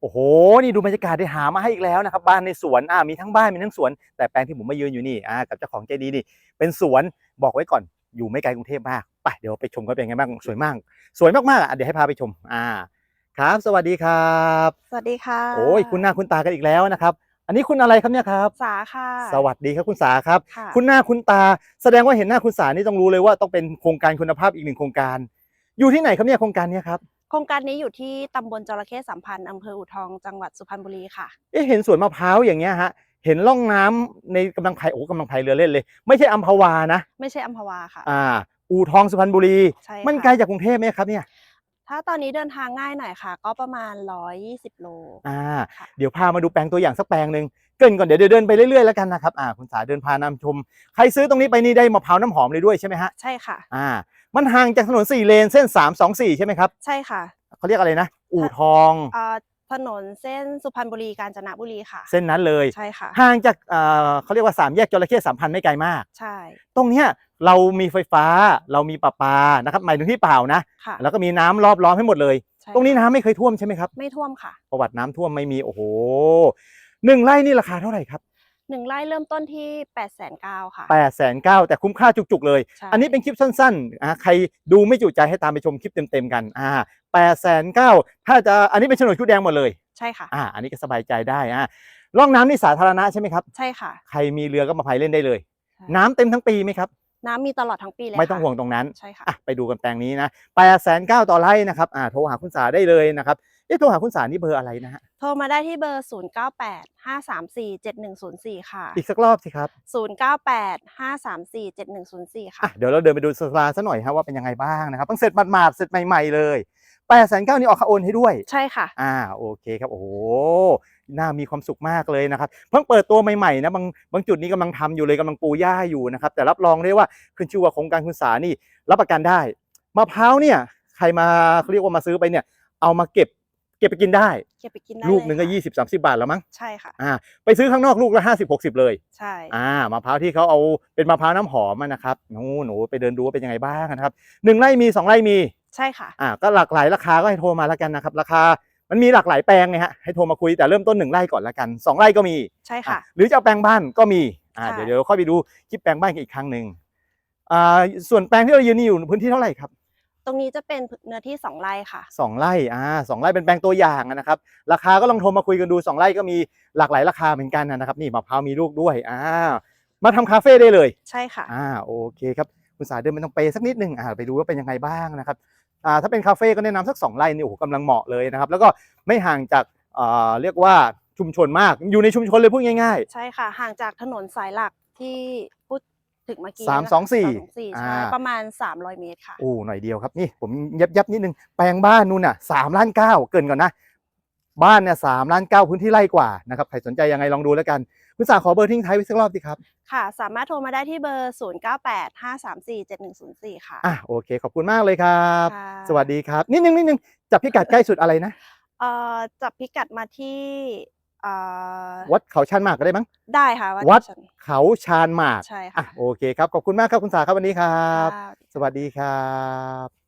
โอ้โห นี่ดูบรรยากาศได้หามาให้อีกแล้วนะครับ บ้านในสวนอ่ามีทั้งบ้านมีทั้งสวน แต่แปลงที่ผมมายืนอยู่นี่อ่ากับเจ้าของใจดีนี่ เป็นสวนบอกไว้ก่อนอยู่ไม่ไกลกรุงเทพมากไปเดี๋ยวไปชมกันเป็นไงบ้างสวยมาก สวยมากๆอะเดี๋ยวให้พาไปชมอ่าครับ สวัสดีครับ สวัสดีค่ะโอ้ยคุณหน้าคุณตากันอีกแล้วนะครับ อันนี้คุณอะไรครับเนี่ยครับ สาค่ะ สวัสดีครับคุณสาครับ ค่ะ คุณหน้าคุณตา แสดงว่าเห็นหน้าคุณสานี่ต้องรู้เลยว่าต้องเป็นโครงการคุณภาพอีกหนึ่งโครงการ อยู่ที่ไหนครับเนี่ยโครงการเนี้ยครับ โครงการนี้อยู่ที่ตำบลจระเข้สัมพันธ์อำเภออู่ทองจังหวัดสุพรรณบุรีค่ะ เอ๊ะเห็นสวนมะพร้าวอย่างเงี้ยฮะ เห็นร่องน้ำในกำลังพายโอ้กำลังพายเรือเล่นเลย ไม่ใช่อัมพวานะไม่ใช่อัมพวาค่ะ อ่า อู่ทองสุพรรณบุรี ใช่มันค่ะไกลจากกรุงเทพไหมครับเนี่ย ถ้าตอนนี้เดินทางง่ายหน่อยค่ะ ก็ประมาณ 120 โล อ่า ค่ะ เดี๋ยวพามาดูแปลงตัวอย่างสักแปลงหนึ่งเกรินก่อนเดี๋ยวเดี๋ยวเดินไปเรื่อยๆแล้วกันนะครับ อ่า คุณสาเดินพานำชม ใครซื้อตรงนี้ไปนี่ได้มะพร้าวน้ำหอมเลยด้วยใช่ไหมฮะ ใช่ค่ะ อ่า มันห่างจากถนนสี่เลนเส้นสามสองสี่ใช่ไหมครับใช่ค่ะเขาเรียกอะไรนะ อู่ทองเอ่อถนนเส้นสุพรรณบุรีกาญจนบุรีค่ะ เส้นนั้นเลยใช่ค่ะห่างจากเอ่อเขาเรียกว่าสามแยกจระเข้สามพันไม่ไกลมาก ใช่ ตรงเนี้ยเรามีไฟฟ้าเรามีประปานะครับหมายถึงที่เปล่านะ ค่ะแล้วก็มีน้ำรอบล้อมให้หมดเลย ใช่ตรงนี้น้ำไม่เคยท่วมใช่ไหมครับ ไม่ท่วมค่ะ ประวัติน้ำท่วมไม่มีโอ้โหหนึ่งไร่นี่ราคาเท่าไหร่ครับ หนึ่งไร่เริ่มต้นที่8ปดแสนเก้าค่ะแปดแสนเก้าแต่คุ้มค่าจุกๆเลย ใช่อันนี้เป็นคลิปสั้นๆอ่าใครดูไม่จุใจให้ตามไปชมคลิปเต็มๆกันอ่าแปดแสนเก้าถ้าจะอันนี้เป็นโฉนดชุดแดงหมดเลยใช่ค่ะ อ่าอันนี้ก็สบายใจได้อ่าร่องน้ำนี่สาธารณะใช่ไหมครับ ใช่ค่ะ ใครมีเรือก็มาพายเล่นได้เลยใช่ น้ำเต็มทั้งปีไหมครับ น้ำมีตลอดทั้งปีเลยไม่ต้องค่ะห่วงตรงนั้น ใช่ค่ะ อะไปดูกันแปลงนี้นะแปดแสนเก้าต่อไร่นะครับ อ่า โทรหาคุณสาได้เลยนะครับ เอ๊ะโทรหาคุณสานี่เบอร์อะไรนะฮะ โทรมาได้ที่เบอร์ 0 9 8 5 3 4 7 1 0 4 ค่ะ อีกสักรอบสิครับ0 9 8 5 3 4 7 1 0 4 ค่ะ อะ เดี๋ยวเราเดินไปดูสลาซะหน่อยฮะว่าเป็นยังไงบ้างนะครับเพิ่งเสร็จหมาดๆเสร็จใหม่ๆเลยแปดแสนเก้านี่ออกค่าโอนให้ด้วย ใช่ค่ะ อ่าโอเคครับโอ้โหน่ามีความสุขมากเลยนะครับเพิ่งเปิดตัวใหม่ๆนะบางบางจุดนี้กำลังทำอยู่เลยกำลังปูหญ้าอยู่นะครับแต่รับรองได้ว่าขึ้นชื่อว่าโครงการคุณสานี่รับประกันได้มะพร้าวเนี่ยใครมาเขาเรียกว่ามาซื้อไปเนี่ยเอามาเก็บ เก็บไปกินได้ เก็บไปกินได้ลูกหนึ่งก็เยยี่สิบสามสิบาทแล้วมั้งใช่ค่ะอ่าไปซื้อข้างนอกลูกละห้าสิบหกสิบเลย ใช่อ่ามะพร้าวที่เขาเอาเป็นมะพร้าวน้ำหอมอะนะครับหนูหนูไปเดินดูว่าเป็นยังไงบ้างนะครับหนึ่งไร่มีสองไร่มีใช่ค่ะอ่าก็หลากหลายราคาก็ให้โทรมาแล้วกันนะครับราคามันมีหลากหลายแปลงไงฮะให้โทรมาคุยแต่เริ่มต้นหนึ่งไร่ก่อนละกันสองไร่ก็มีใช่ค่ะอะหรือจะเอาแปลงบ้านก็มีอ่าค่ะเดี๋ยวเดี๋ยวค่อยไปดูคลิปแปลงบ้านกันอีกครั้งหนึ่งอ่าส่วนแปลงที่เรายืนนี่อยู่พื้นที่เท่าไหร่ครับ ตรงนี้จะเป็นเนื้อที่ 2 ไร่ค่ะสองไร่อ่าสองไร่เป็นแปลงตัวอย่างนะครับ ราคาก็ลองโทรมาคุยกันดูสองไร่ก็มีหลากหลายราคาเหมือนกันนะครับ นี่มะพร้าวมีลูกด้วยอ่ามาทำคาเฟ่ได้เลย ใช่ค่ะอ่าโอเคครับคุณสาเดินมันต้องเปย์สักนิดหนึ่งอ่าไปดูว่าเป็นยังไงบ้างนะครับอ่าถ้าเป็นคาเฟ่ก็แนะนำสักสองไร่นี่โอ้โหกำลังเหมาะเลยนะครับ แล้วก็ไม่ห่างจากอ่าเรียกว่าชุมชนมากอยู่ในชุมชนเลยพูดง่ายใช่ค่ะ ห่างจากถนนสายหลักที่พูด ถึงเมื่อกี้สามนะคะสองสี่สามสี่อ่าใช่ประมาณ 300 เมตรค่ะๆโอ้หน่อยเดียวครับนี่ผมยับยับนิดนึง แปลงบ้านนู่นน่ะสามล้านเก้าเกินก่อนนะ บ้านเนี่ยสามล้านเก้าพื้นที่ไร่กว่านะครับใครสนใจยังไงลองดูแล้วกันคุณสาขอเบอร์ทิ้งท้ายไว้สักรอบสิครับ ค่ะ สามารถโทรมาได้ที่เบอร์ 0 9 8 5 3 4 7 1 0 4 ค่ะอะโอเค ขอบคุณมากเลยครับค่ะสวัสดีครับนิดนึงนิดนึงจับพิกัดใกล้สุดอะไรนะเอ่อจับพิกัดมาที่เอ่อวัดเขาชันหมากก็ได้มั้ง ได้ค่ะวัดดิฉันเขาชานหมากใช่อะค่ะโอเคครับ ขอบคุณมากครับคุณสาครับวันนี้ครับ ค่ะ สวัสดีครับ